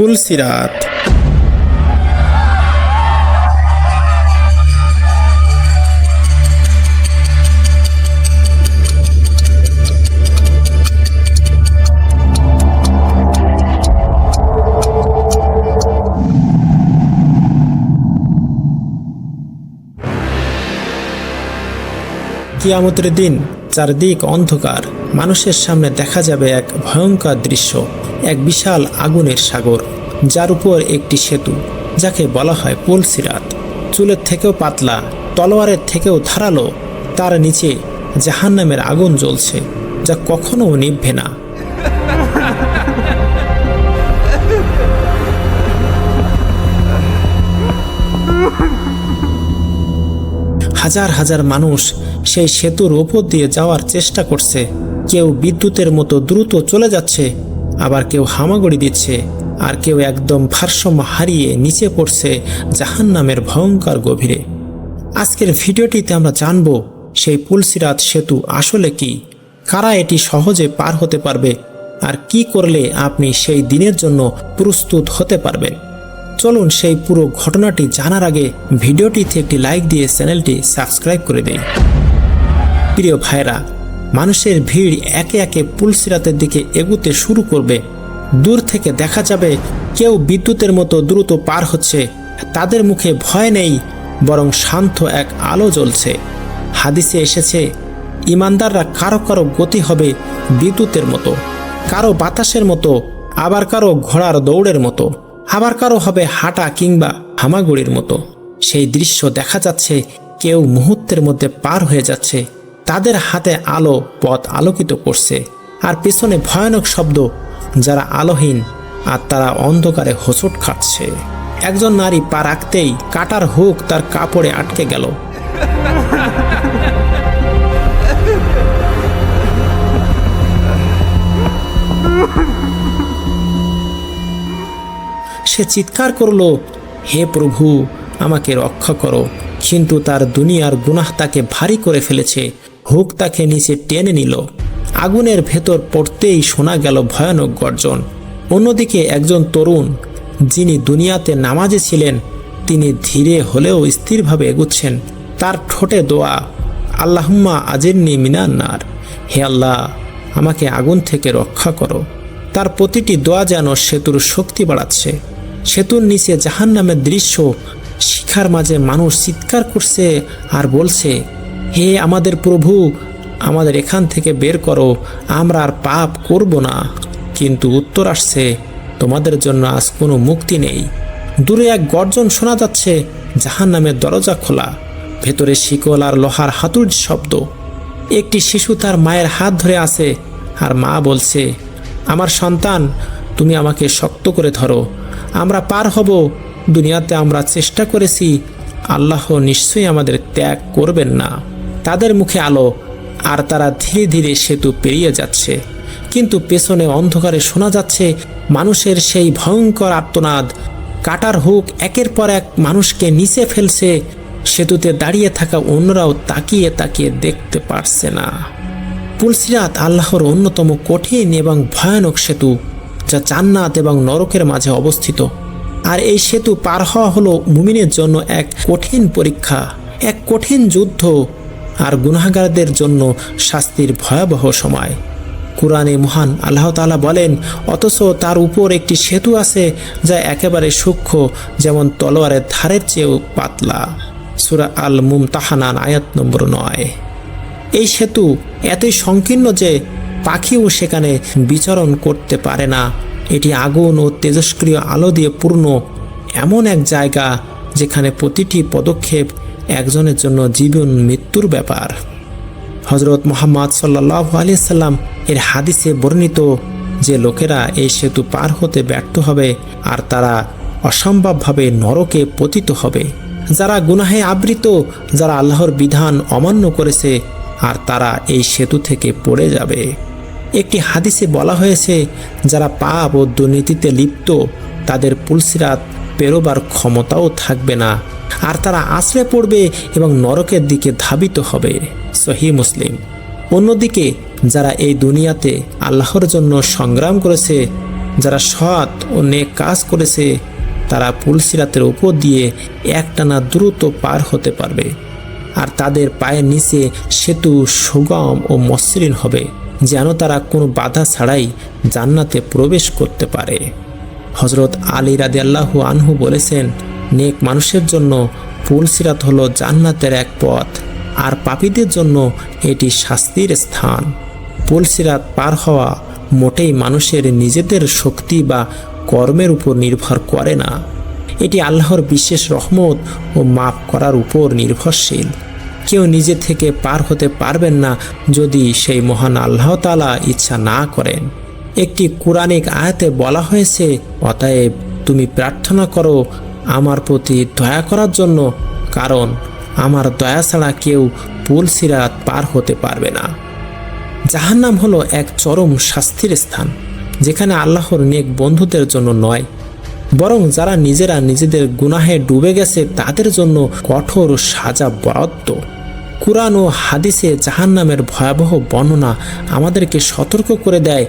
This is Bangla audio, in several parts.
পুলসিরাত কিয়ামতের দিন চারদিক অন্ধকার। মানুষের সামনে দেখা যাবে এক ভয়ঙ্কর দৃশ্য, এক বিশাল আগুনের সাগর, যার উপর একটি সেতু, যাকে বলা হয় পুলসিরাত। চুলের থেকেও পাতলা, তলোয়ারের থেকেও ধারালো, তার নিচে জাহান্নামের আগুন জ্বলছে, যা কখনো নিভবে না। হাজার হাজার মানুষ সেই সেতুর ওপর দিয়ে যাওয়ার চেষ্টা করছে। কেউ বিদ্যুতের মতো দ্রুত চলে যাচ্ছে, আবার কেউ হামাগুড়ি দিচ্ছে, আর কেউ একদম ভারসাম্য হারিয়ে নিচে পড়ছে জাহান্নামের ভয়ঙ্কর গভীরে। আজকের ভিডিওটিতে আমরা জানব, সেই পুলসিরাত সেতু আসলে কি? কারা এটি সহজে পার হতে পারবে? আর কি করলে আপনি সেই দিনের জন্য প্রস্তুত হতে পারবেন? চলুন সেই পুরো ঘটনাটি জানার আগে ভিডিওটিতে একটি লাইক দিয়ে চ্যানেলটি সাবস্ক্রাইব করে দিন প্রিয় ভাইরা মানুষের ভিড় একে একে পুলসিরাতের দিকে এগুতে শুরু করবে। দূর থেকে দেখা যাবে কেউ বিদ্যুতের মতো দ্রুত পার হচ্ছে। তাদের মুখে ভয় নেই, বরং শান্ত এক আলো জ্বলছে। হাদিসে এসেছে, ইমানদাররা কারও কারও গতি হবে বিদ্যুতের মতো, কারও বাতাসের মতো, আবার কারও ঘোড়ার দৌড়ের মতো, আবার কারও হবে হাঁটা কিংবা হামাগুড়ির মতো। সেই দৃশ্য দেখা যাচ্ছে, কেউ মুহূর্তের মধ্যে পার হয়ে যাচ্ছে। তাদের হাতে আলো পথ আলোকিত করছে। আর পেছনে ভয়ানক শব্দ, যারা আলোহীন, আর তারা অন্ধকারে হোঁচট খাচ্ছে। একজন নারী পা রাখতেই কাটার হুক তার কাপড়ে আটকে গেল। সে চিৎকার করল, হে প্রভু, আমাকে রক্ষা করো। কিন্তু তার দুনিয়ার গুনাহ তাকে ভারী করে ফেলেছে। হুক তাকে নিচে টেনে নিল। আগুনের ভেতর পড়তেই শোনা গেল ভয়ানক গর্জন। অন্যদিকে একজন তরুণ, যিনি দুনিয়াতে নামাজে ছিলেন, তিনি ধীরে হলেও স্থিরভাবে এগুচ্ছেন। তার ঠোঁটে দোয়া, আল্লাহুম্মা আজিরনি মিনান্নার হে আল্লাহ, আমাকে আগুন থেকে রক্ষা করো। তার প্রতিটি দোয়া যেন সেতুর শক্তি বাড়াচ্ছে। সেতুর নিচে জাহান নামের দৃশ্য, শিখার মাঝে মানুষ চিৎকার করছে আর বলছে হে আমাদের প্রভু, আমাদের এখান থেকে বের করো, আমরা আর পাপ করব না। কিন্তু উত্তর আসছে, তোমাদের জন্য আজ কোনো মুক্তি নেই। দূরে এক গর্জন শোনা যাচ্ছে জাহান নামের দরজা খোলা। ভেতরে শিকল আর লোহার হাতুর শব্দ। একটি শিশু তার মায়ের হাত ধরে আছে, আর মা বলছে, আমার সন্তান, তুমি আমাকে শক্ত করে ধরো। আমরা পার হব। দুনিয়াতে আমরা চেষ্টা করেছি, আল্লাহ নিশ্চয়ই আমাদের ত্যাগ করবেন না। তাদের মুখে আলো, আর তারা ধীরে ধীরে সেতু পেরিয়ে যাচ্ছে। কিন্তু পেছনে অন্ধকারে শোনা যাচ্ছে মানুষের সেই ভয়ঙ্কর আর্তনাদ। কাটার হুক একের পর এক মানুষকে নিচে ফেলছে। সেতুতে দাঁড়িয়ে থাকা অন্যরাও তাকিয়ে তাকিয়ে দেখতে পারছে না। পুলসিরাত আল্লাহর অন্যতম কঠিন এবং ভয়ানক সেতু, যা জান্নাত এবং নরকের মাঝে অবস্থিত। আর এই সেতু পার হওয়া হলো মুমিনের জন্য এক কঠিন পরীক্ষা, এক কঠিন যুদ্ধ। আর গুনাহগারদের জন্য শাস্তির ভয়াবহ সময়। কোরআনে মহান আল্লাহ তালা বলেন, অথচ তার উপর একটি সেতু আছে যা একেবারে সূক্ষ্ম, যেমন তলোয়ারের ধারের চেয়েও পাতলা। সুরা আল মুমতাহানান আয়াত নম্বর নয়। এই সেতু এতই সংকীর্ণ যে পাখিও সেখানে বিচরণ করতে পারে না। এটি আগুন ও তেজস্ক্রিয় আলো দিয়ে পূর্ণ এমন এক জায়গা যেখানে প্রতিটি পদক্ষেপ একজনের জন্য জীবন মৃত্যুর ব্যাপার। হজরত মোহাম্মদ সাল্লাহ আলিয়াল্লাম এর হাদিসে বর্ণিত যে লোকেরা এই সেতু পার হতে ব্যর্থ হবে আর তারা অসম্ভবভাবে নরকে পতিত হবে। যারা গুনাহে আবৃত, যারা আল্লাহর বিধান অমান্য করেছে, আর তারা এই সেতু থেকে পড়ে যাবে। একটি হাদিসে বলা হয়েছে, যারা পাপ ও দুর্নীতিতে লিপ্ত, তাদের পুলসিরাত পেরোবার ক্ষমতাও থাকবে না। আর তারা আশ্রয় পড়বে এবং নরকের দিকে ধাবিত হবে। সহি মুসলিম, অন্যদিকে যারা এই দুনিয়াতে আল্লাহর জন্য সংগ্রাম করেছে, যারা সৎ ও নেক কাজ করেছে, তারা পুলসিরাতের উপর দিয়ে একটানা দ্রুত পার হতে পারবে। আর তাদের পায়ের নিচে সেতু সুগম ও মসৃণ হবে, যেন তারা কোনো বাধা ছাড়াই জান্নাতে প্রবেশ করতে পারে। হজরত আলী রাদি আল্লাহু আনহু বলেছেন নেক মানুষের জন্য পুলসিরাত হলো জান্নাতের এক পথ, আর পাপীদের জন্য এটি শাস্তির স্থান। পুলসিরাত পার হওয়া মোটেই মানুষের নিজেদের শক্তি বা কর্মের উপর নির্ভর করে না। এটি আল্লাহর বিশেষ রহমত ও মাফ করার উপর নির্ভরশীল। কেউ নিজে থেকে পার হতে পারবেন না যদি সেই মহান আল্লাহ তালা ইচ্ছা না করেন। একটি কোরআনিক আয়াতে বলা হয়েছে, অতএব তুমি প্রার্থনা করো আমার প্রতি দয়া করার জন্য, কারণ আমার দয়া ছাড়া কেউ পুলসিরাত পার হতে পারবে না। জাহান্নাম হলো এক চরম শাস্তির স্থান, যেখানে আল্লাহর নেক বন্ধুদের জন্য নয়, বরং যারা নিজেরা নিজেদের গুনাহে ডুবে গেছে তাদের জন্য কঠোর সাজা বরাদ্দ। কুরআন ও হাদিসে জাহান্নামের ভয়াবহ বর্ণনা আমাদেরকে সতর্ক করে দেয়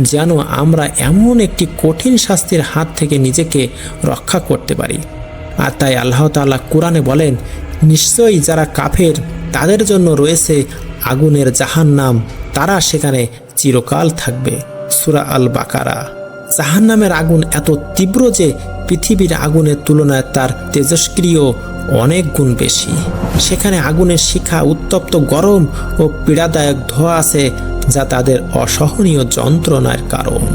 যেন আমরা এমন একটি কঠিন শাস্তির হাত থেকে নিজেকে রক্ষা করতে পারি। আর তাই আল্লাহ তাআলা কোরআনে বলেন, নিশ্চয়ই যারা কাফের, তাদের জন্য রয়েছে আগুনের জাহান্নাম। তারা সেখানে চিরকাল থাকবে। সুরা আল বাকারা জাহান্নামের আগুন এত তীব্র যে পৃথিবীর আগুনের তুলনায় তার তেজস্ক্রিয় অনেক গুণ বেশি। সেখানে আগুনের শিখা, উত্তপ্ত গরম ও পীড়াদায়ক ধোয়া আছে যা তাদের অসহনীয় যন্ত্রণার কারণ।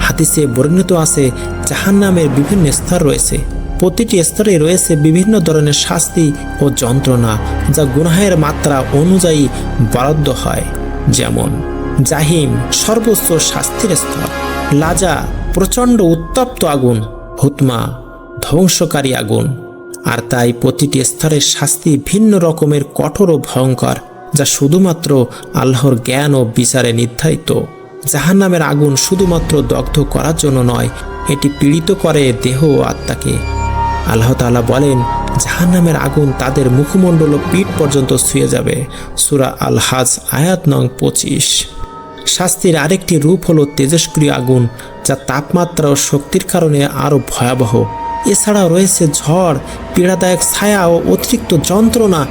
হাদিসে বর্ণিত আছে, জাহান্নামের বিভিন্ন স্তর রয়েছে। প্রতিটি স্তরে রয়েছে বিভিন্ন ধরনের শাস্তি ও যন্ত্রণা যা গুনাহের মাত্রা অনুযায়ী বরাদ্দ হয়। যেমন, জাহিম সর্বোচ্চ শাস্তির স্তর, লাজা প্রচণ্ড উত্তপ্ত আগুন, হুতমা ধ্বংসকারী আগুন। আর তাই প্রতিটি স্তরের শাস্তি ভিন্ন রকমের কঠোর ও ভয়ঙ্কর। যা শুধুমাত্র আল্লাহর জ্ঞান ও বিচারে নির্ধারিত। জাহান্নামের আগুন শুধুমাত্র দগ্ধ করার জন্য নয়, এটি পীড়িত করে দেহ ও আত্মাকে। আল্লাহ তাআলা বলেন, জাহান্নামের আগুন তাদের মুখমণ্ডল পিঠ পর্যন্ত ছুঁয়ে যাবে। সুরা আল হাজ আয়াত নং পঁচিশ। শাস্তির আরেকটি রূপ হলো তেজস্ক্রিয় আগুন, যা তাপমাত্রা ও শক্তির কারণে আরও ভয়াবহ। এছাড়াও রয়েছে ঝড়, পীড়াদায়ক ছায়া ও অতিরিক্ত যন্ত্রণা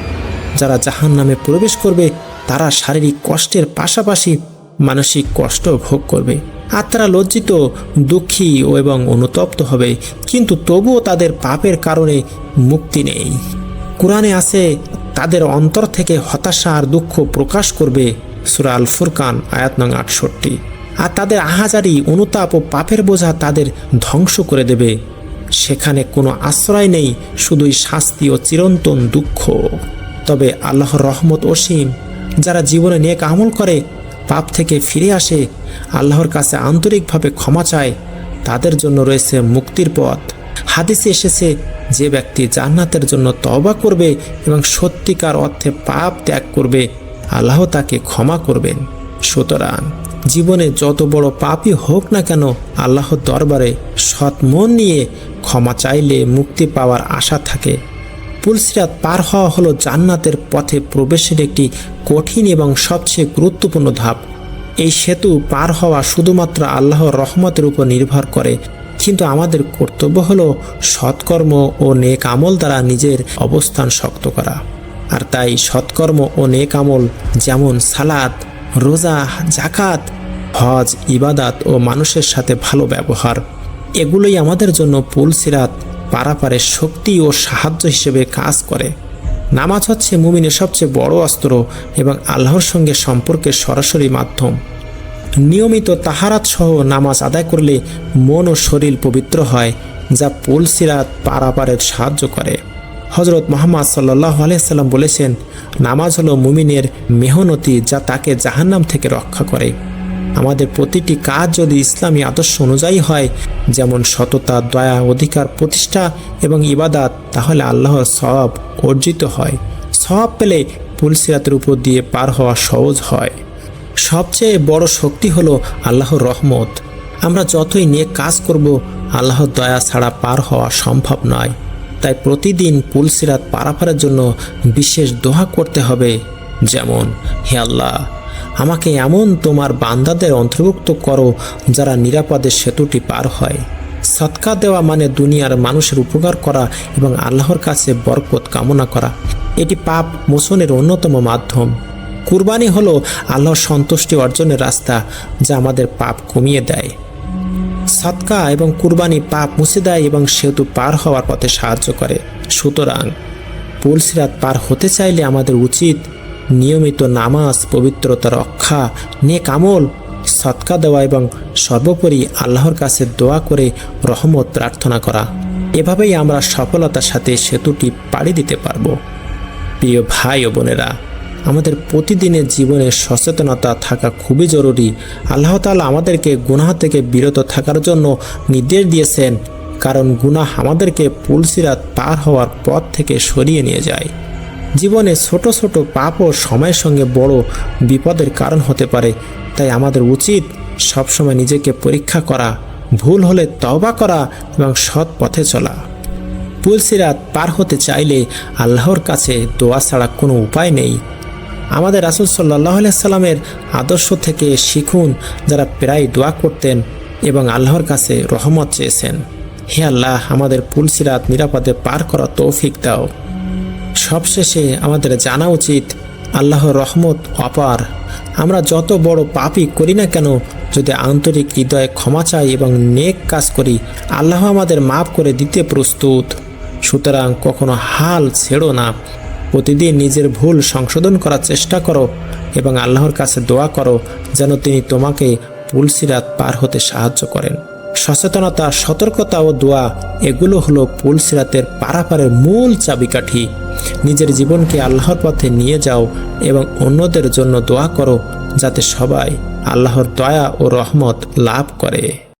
যারা জাহান নামে প্রবেশ করবে, তারা শারীরিক কষ্টের পাশাপাশি মানসিক কষ্ট ভোগ করবে। আত্মারা লজ্জিত, দুঃখী ও এবং অনুতপ্ত হবে। কিন্তু তবুও তাদের পাপের কারণে মুক্তি নেই। কোরআনে আছে, তাদের অন্তর থেকে হতাশা আর দুঃখ প্রকাশ করবে সুরাল ফুরকান আয়াত নং আটষট্টি। আর তাদের আহাজারি, অনুতাপ ও পাপের বোঝা তাদের ধ্বংস করে দেবে। সেখানে কোনো আশ্রয় নেই, শুধুই শাস্তি ও চিরন্তন দুঃখ। তবে আল্লাহর রহমত অসীম। যারা জীবনে নেক আমল করে, পাপ থেকে ফিরে আসে, আল্লাহর কাছে আন্তরিকভাবে ক্ষমা চায়, তাদের জন্য রয়েছে মুক্তির পথ। হাদিসে এসেছে, যে ব্যক্তি জান্নাতের জন্য তওবা করবে এবং সত্যিকার অর্থে পাপ ত্যাগ করবে, আল্লাহ তাকে ক্ষমা করবেন। সুতরাং জীবনে যত বড় পাপই হোক না কেন, আল্লাহর দরবারে সৎ মন নিয়ে ক্ষমা চাইলে মুক্তি পাওয়ার আশা থাকে। পুলসিরাত পার হওয়া হলো জান্নাতের পথে প্রবেশের একটি কঠিন এবং সবচেয়ে গুরুত্বপূর্ণ ধাপ। এই সেতু পার হওয়া শুধুমাত্র আল্লাহর রহমতের উপর নির্ভর করে, কিন্তু আমাদের কর্তব্য হলো সৎকর্ম ও নেক আমল দ্বারা নিজের অবস্থান শক্ত করা। আর তাই সৎকর্ম ও নেক আমল যেমন সালাদ রোজা জাকাত হজ, ইবাদাত ও মানুষের সাথে ভালো ব্যবহার, এগুলোই আমাদের জন্য পুল সিরাত পারাপারের শক্তি ও সাহায্য হিসেবে কাজ করে। নামাজ হচ্ছে মুমিনের সবচেয়ে বড় অস্ত্র এবং আল্লাহর সঙ্গে সম্পর্কের সরাসরি মাধ্যম। নিয়মিত তাহারাত সহ নামাজ আদায় করলে মন ও শরীর পবিত্র হয়, যা পুল সিরাত পারাপারের সাহায্য করে। হজরত মোহাম্মদ সাল্লাহ আলাইসাল্লাম বলেছেন, নামাজ হলো মুমিনের মেহনতি যা তাকে জাহান্নাম থেকে রক্ষা করে। আমাদের প্রতিটি কাজ যদি ইসলামী আদর্শ অনুযায়ী হয়, যেমন সততা, দয়া, অধিকার, প্রতিষ্ঠা এবং ইবাদাত, তাহলে আল্লাহর সব অর্জিত হয়। সব পেলে পুলসিরাতের উপর দিয়ে পার হওয়া সহজ হয়। সবচেয়ে বড় শক্তি হলো আল্লাহর রহমত। আমরা যতই নিয়ে কাজ করব, আল্লাহর দয়া ছাড়া পার হওয়া সম্ভব নয়। তাই প্রতিদিন পুলসিরাত পারাপারের জন্য বিশেষ দোহা করতে হবে। যেমন, হে আল্লাহ আমাকে এমন তোমার বান্দাদের অন্তর্ভুক্ত করো যারা নিরাপদে সেতুটি পার হয়। সৎকা দেওয়া মানে দুনিয়ার মানুষের উপকার করা এবং আল্লাহর কাছে বরকত কামনা করা। এটি পাপ মোচনের অন্যতম মাধ্যম। কুরবানি হলো আল্লাহর সন্তুষ্টি অর্জনের রাস্তা যা আমাদের পাপ কমিয়ে দেয়। সৎকা এবং কুরবানি পাপ মুছে দেয় এবং সেতু পার হওয়ার পথে সাহায্য করে। সুতরাং পুলসিরাত পার হতে চাইলে আমাদের উচিত নিয়মিত নামাজ, পবিত্রতা, রক্ষা, নেক আমল, সৎকা দেওয়া এবং সর্বোপরি আল্লাহর কাছে দোয়া করে রহমত প্রার্থনা করা। এভাবেই আমরা সফলতার সাথে সেতুটি পাড়ি দিতে পারব। প্রিয় ভাই ও বোনেরা, আমাদের প্রতিদিনের জীবনে সচেতনতা থাকা খুবই জরুরি। আল্লাহ তাআলা আমাদেরকে গুনাহ থেকে বিরত থাকার জন্য নির্দেশ দিয়েছেন, কারণ গুনাহ আমাদেরকে পুলসিরাত পার হওয়ার পথ থেকে সরিয়ে নিয়ে যায়। জীবনে ছোট ছোট পাপও সময়ের সঙ্গে বড় বিপদের কারণ হতে পারে। তাই আমাদের উচিত সবসময় নিজেকে পরীক্ষা করা, ভুল হলে তওবা করা এবং সৎ পথে চলা। পুলসিরাত পার হতে চাইলে আল্লাহর কাছে দোয়া ছাড়া কোনো উপায় নেই। আমাদের রাসুল সাল্লাহ সাল্লামের আদর্শ থেকে শিখুন যারা প্রায় দোয়া করতেন এবং আল্লাহর কাছে রহমত চেয়েছেন। হে আল্লাহ, আমাদের পুলসিরাত নিরাপদে পার করা তৌফিক দাও। সবশেষে আমাদের জানা উচিত, আল্লাহর রহমত অপার। আমরা যত বড় পাপই করি না কেন, যদি আন্তরিক হৃদয়ে ক্ষমা চাই এবং নেক কাজ করি, আল্লাহ আমাদের মাফ করে দিতে প্রস্তুত। সুতরাং কখনো হাল ছেড়ো না। প্রতিদিন নিজের ভুল সংশোধন করার চেষ্টা করো এবং আল্লাহর কাছে দোয়া করো, যেন তিনি তোমাকে পুলসিরাত পার হতে সাহায্য করেন। সচেতনতা, সতর্কতা ও দোয়া, এগুলো হলো পুল সিরাতের পারাপারের মূল চাবিকাঠি। নিজের জীবনকে আল্লাহর পথে নিয়ে যাও এবং অন্যদের জন্য দোয়া করো যাতে সবাই আল্লাহর দয়া ও রহমত লাভ করে।